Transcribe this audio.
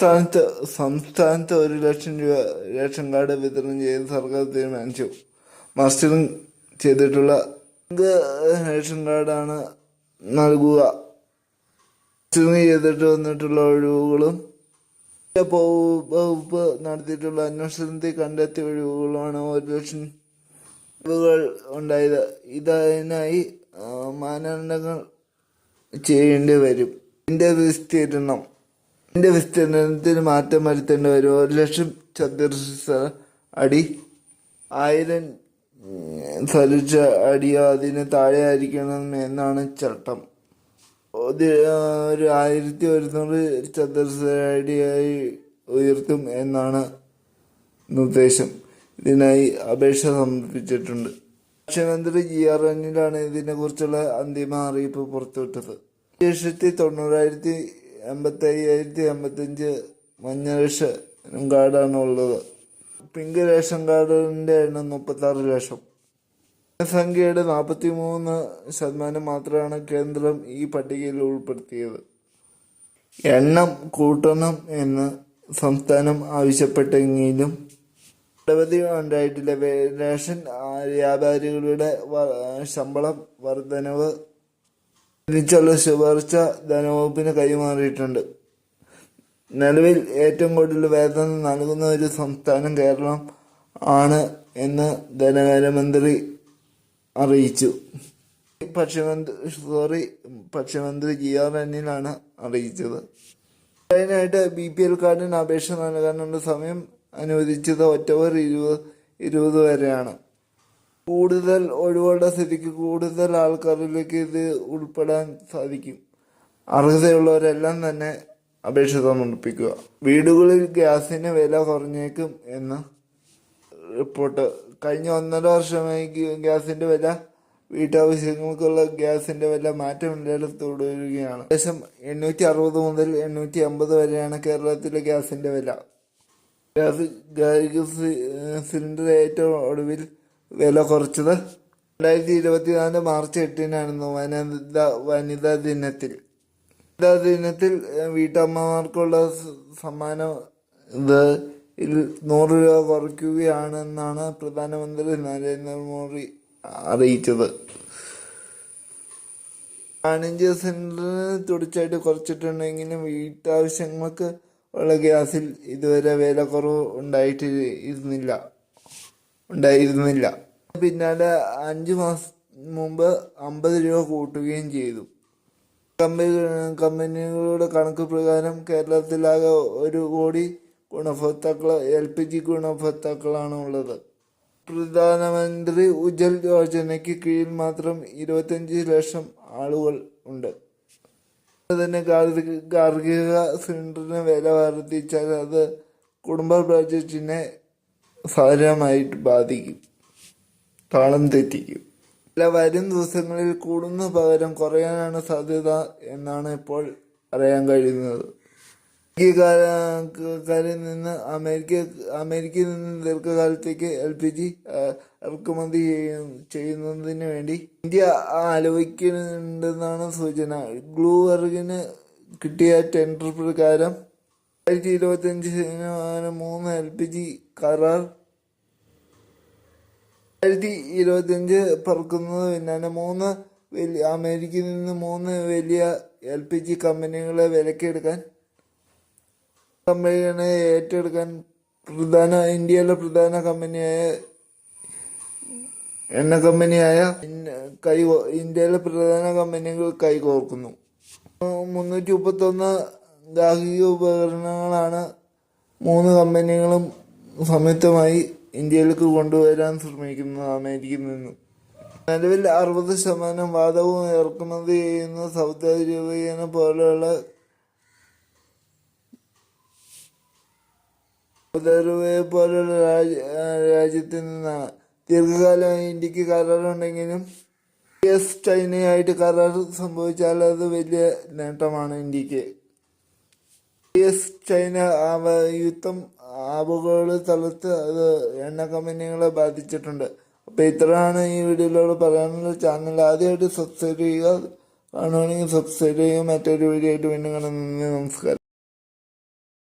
സംസ്ഥാനത്ത് സംസ്ഥാനത്ത് ഒരു ലക്ഷം രൂപ റേഷൻ കാർഡ് വിതരണം ചെയ്ത് സർക്കാർ തീരുമാനിച്ചു. മസ്റ്ററിംഗ് ചെയ്തിട്ടുള്ള റേഷൻ കാർഡാണ് നൽകുക. മസ്റ്ററിംഗ് ചെയ്തിട്ട് വന്നിട്ടുള്ള ഒഴിവുകളും വകുപ്പ് നടത്തിയിട്ടുള്ള അന്വേഷണത്തിൽ കണ്ടെത്തിയ ഒഴിവുകളുമാണ് ഒരു ലക്ഷം ഒഴിവുകൾ ഉണ്ടായത്. ഇതിനായി ആ, മാനദണ്ഡങ്ങൾ ചെയ്യേണ്ടി വരും. ഇതിന്റെ വിസ്തീർണം ഇതിന്റെ വിസ്തീർണത്തിന് മാറ്റം വരുത്തേണ്ടി വരും ഒരു ലക്ഷം ചതുരശ്ര അടി ആയിരം സലിച്ച അടിയോ അതിന് താഴെ ആയിരിക്കണം എന്നാണ് ചട്ടം. ഒരു ആയിരത്തി ഒരുന്നൂറ് ചതുർശ അടിയായി ഉയർത്തും എന്നാണ് നിർദ്ദേശം. ഇതിനായി അപേക്ഷ സമർപ്പിച്ചിട്ടുണ്ട്. മുഖ്യമന്ത്രി ജി ആർ എന്നിലാണ് ഇതിനെക്കുറിച്ചുള്ള അന്തിമ അറിയിപ്പ് പുറത്തുവിട്ടത്. ലക്ഷത്തി തൊണ്ണൂറായിരത്തി എൺപത്തി അമ്പത്തഞ്ച് മഞ്ഞ റേഷൻ കാർഡാണ് ഉള്ളത്. പിങ്ക് റേഷൻ കാർഡിന്റെ എണ്ണം മുപ്പത്തി ആറ് ലക്ഷം ജനസംഖ്യയുടെ നാൽപ്പത്തി മൂന്ന് ശതമാനം മാത്രമാണ് കേന്ദ്രം ഈ പട്ടികയിൽ ഉൾപ്പെടുത്തിയത്. എണ്ണം കൂട്ടണം എന്ന് സംസ്ഥാനം ആവശ്യപ്പെട്ടെങ്കിലും നിരവധി ഉണ്ടായിട്ടില്ല. റേഷൻ വ്യാപാരികളുടെ ശമ്പളം വർധനവ് എന്നിച്ചുള്ള ശുപാർശ ധനവകുപ്പിന് കൈമാറിയിട്ടുണ്ട്. നിലവിൽ ഏറ്റവും കൂടുതൽ വേതനം നൽകുന്ന ഒരു സംസ്ഥാനം കേരളം ആണ് എന്ന് ധനകാര്യമന്ത്രി അറിയിച്ചു. ഭക്ഷ്യമന്ത്രി സോറി ഭക്ഷ്യമന്ത്രി ജി ആർ എന്നിലാണ് അറിയിച്ചത്. അതിനായിട്ട് ബി പി എൽ കാർഡിന് അപേക്ഷ നൽകാനുള്ള സമയം അനുവദിച്ചത് ഒക്ടോബർ ഇരുപത് ഇരുപത് വരെയാണ്. കൂടുതൽ ഒഴിവുകളുടെ സ്ഥിതിക്ക് കൂടുതൽ ആൾക്കാരിലേക്ക് ഇത് ഉൾപ്പെടാൻ സാധിക്കും. അർഹതയുള്ളവരെല്ലാം തന്നെ അപേക്ഷ സമർപ്പിക്കുക. വീടുകളിൽ ഗ്യാസിന് വില കുറഞ്ഞേക്കും എന്ന് റിപ്പോർട്ട്. കഴിഞ്ഞ ഒന്നര വർഷമായി ഗ്യ- ഗ്യാസിന്റെ വില വീട്ടാവശ്യങ്ങൾക്കുള്ള ഗ്യാസിന്റെ വില മാറ്റമില്ലാതെ തുടരുകയാണ് ഏകദേശം എണ്ണൂറ്റി അറുപത് മുതൽ എണ്ണൂറ്റി അമ്പത് വരെയാണ് കേരളത്തിലെ ഗ്യാസിന്റെ വില. ഗ്യാസ് ഗ്യാസ് സിലിണ്ടർ ഏറ്റവും ഒടുവിൽ വില കുറച്ചത്? രണ്ടായിരത്തി ഇരുപത്തിനാല് മാർച്ച് എട്ടിനായിരുന്നു വനിത വനിതാ ദിനത്തിൽ. വനിതാ ദിനത്തിൽ വീട്ടമ്മമാർക്കുള്ള സമ്മാനം ഇത് നൂറ് രൂപ കുറയ്ക്കുകയാണെന്നാണ് പ്രധാനമന്ത്രി നരേന്ദ്രമോദി അറിയിച്ചത്. വാണിജ്യ സെന്ററിന് തുടർച്ചയായിട്ട് കുറച്ചിട്ടുണ്ടെങ്കിലും വീട്ടാവശ്യങ്ങൾക്ക് ഉള്ള ഗ്യാസിൽ ഇതുവരെ വില കുറവ് ഉണ്ടായിട്ട് ഇരുന്നില്ല ഉണ്ടായിരുന്നില്ല. പിന്നാലെ അഞ്ചു മാസം മുമ്പ് അമ്പത് രൂപ കൂട്ടുകയും ചെയ്തു. കമ്പനി കമ്പനികളുടെ കണക്ക് പ്രകാരം കേരളത്തിലാകെ ഒരു കോടി ഗുണഭോക്താക്കൾ എൽ പി ജി ഗുണഭോക്താക്കളാണ് ഉള്ളത്. പ്രധാനമന്ത്രി ഉജ്ജൽ യോജനയ്ക്ക് കീഴിൽ മാത്രം ഇരുപത്തഞ്ച് ലക്ഷം ആളുകൾ ഉണ്ട്. തന്നെ ഗാർഹിക സിലിണ്ടറിന് വില വർദ്ധിച്ചാൽ അത് കുടുംബ ബഡ്ജറ്റിനെ സാരമായിട്ട് ബാധിക്കും. താളം തെറ്റിക്കും. അല്ല വരും ദിവസങ്ങളിൽ കൂടുന്ന പകരം കുറയാനാണ് സാധ്യത എന്നാണ് ഇപ്പോൾ അറിയാൻ കഴിയുന്നത്. കാലയിൽ നിന്ന് അമേരിക്ക അമേരിക്കയിൽ നിന്ന് ദീർഘകാലത്തേക്ക് എൽ പി ജി ഇറക്കുമതി ചെയ്യുന്നതിന് വേണ്ടി ഇന്ത്യ ആലോചിക്കുന്നുണ്ടെന്നാണ് സൂചന. ഗ്ലൂവർഗിന് കിട്ടിയ ടെൻഡർ പ്രകാരം രണ്ടായിരത്തി ഇരുപത്തിയഞ്ച് ശതമാനം മൂന്ന് എൽ പി ജി കരാർ. രണ്ടായിരത്തി ഇരുപത്തിയഞ്ച് പറക്കുന്നത് പിന്നാലെ മൂന്ന് വലിയ അമേരിക്കയിൽ നിന്ന് മൂന്ന് വലിയ എൽ പി ജി കമ്പനികളെ വിലക്കെടുക്കാൻ കമ്പനികളെ ഏറ്റെടുക്കാൻ പ്രധാന ഇന്ത്യയിലെ പ്രധാന കമ്പനിയായ എണ്ണ കമ്പനിയായ കൈ ഇന്ത്യയിലെ പ്രധാന കമ്പനികൾ കൈകോർക്കുന്നു. മുന്നൂറ്റി മുപ്പത്തൊന്ന് ഗാർഹിക ഉപകരണങ്ങളാണ് മൂന്ന് കമ്പനികളും സംയുക്തമായി ഇന്ത്യയിലേക്ക് കൊണ്ടുവരാൻ ശ്രമിക്കുന്നത് അമേരിക്കയിൽ നിന്നും നിലവിൽ അറുപത് ശതമാനം വാതകവും ഇറക്കുമതി ചെയ്യുന്ന സൗദി അറേബ്യനെ പോലെയുള്ള സൗദി അറേബ്യയെ പോലെയുള്ള രാജ്യ രാജ്യത്തിൽ നിന്നാണ്. ദീർഘകാലമായി ഇന്ത്യയ്ക്ക് കരാറുണ്ടെങ്കിലും എസ് ചൈനയായിട്ട് കരാർ സംഭവിച്ചാൽ അത് വലിയ നേട്ടമാണ് ഇന്ത്യയ്ക്ക്. എസ് ചൈന യുദ്ധം ആബുകൾ സ്ഥലത്ത് അത് എണ്ണ കമ്പനികളെ ബാധിച്ചിട്ടുണ്ട്. അപ്പോൾ ഇത്രയാണ് ഈ വീഡിയോയിലൂടെ പറയാനുള്ള ചാനൽ ആദ്യമായിട്ട് സബ്സ്ക്രൈബ് ചെയ്യുക. കാണുകയാണെങ്കിൽ സബ്സ്ക്രൈബ് ചെയ്യുക. മറ്റൊരു വീഡിയോ ആയിട്ട് വീണ്ടും കാണുന്നത് നമസ്കാരം.